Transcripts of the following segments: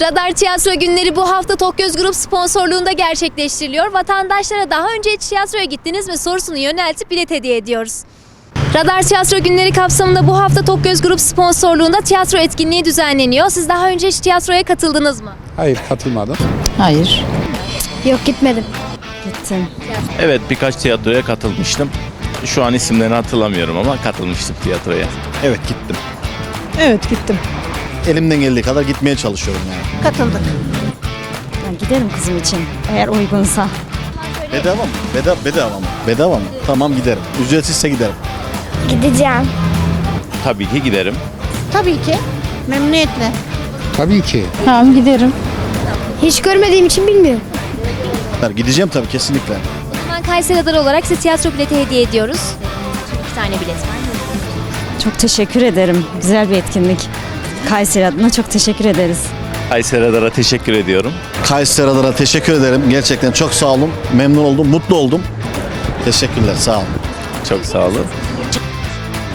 Radar Tiyatro Günleri bu hafta Tokyoz Grup sponsorluğunda gerçekleştiriliyor. Vatandaşlara daha önce hiç tiyatroya gittiniz mi sorusunu yöneltip bilet hediye ediyoruz. Radar Tiyatro Günleri kapsamında bu hafta Tokyoz Grup sponsorluğunda tiyatro etkinliği düzenleniyor. Siz daha önce hiç tiyatroya katıldınız mı? Hayır katılmadım. Hayır. Yok gitmedim. Gittim. Evet birkaç tiyatroya katılmıştım. Şu an isimlerini hatırlamıyorum ama katılmıştım tiyatroya. Evet gittim. Evet gittim. Elimden geldiği kadar gitmeye çalışıyorum yani. Katıldık. Ben giderim kızım için eğer uygunsa. Bedava mı? Bedava, bedava mı? Bedava mı? Tamam giderim. Ücretsizse giderim. Gideceğim. Tabii ki giderim. Tabii ki. Memnuniyetle. Tabii ki. Tamam giderim. Hiç görmediğim için bilmiyorum. Gideceğim tabii kesinlikle. Zaman Kayseri Radar olarak size tiyatro bileti hediye ediyoruz. İki tane bilet var. Çok teşekkür ederim. Güzel bir etkinlik. Kayseri adına çok teşekkür ederiz. Kayseri Radar'a teşekkür ediyorum. Kayseri Radar'a teşekkür ederim. Gerçekten çok sağ olun. Memnun oldum, mutlu oldum. Teşekkürler, sağ olun. Çok sağ olun.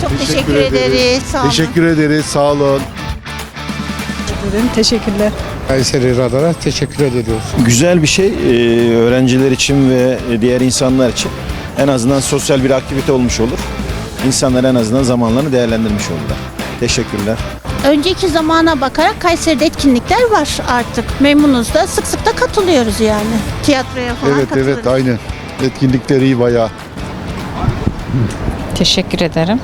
Çok teşekkür, ederiz. Sağ olun. Teşekkür ederiz. Sağ olun. Teşekkürler. Kayseri Radar'a teşekkür ediyoruz. Güzel bir şey Ee, öğrenciler için ve diğer insanlar için en azından sosyal bir aktivite olmuş olur. İnsanlar en azından zamanlarını değerlendirmiş olurlar. Teşekkürler. Önceki zamana bakarak Kayseri'de etkinlikler var artık. Memnunuz da sık sık da katılıyoruz yani. Tiyatroya falan Evet katılıyoruz. evet aynen. Etkinlikleri iyi bayağı. Teşekkür ederim.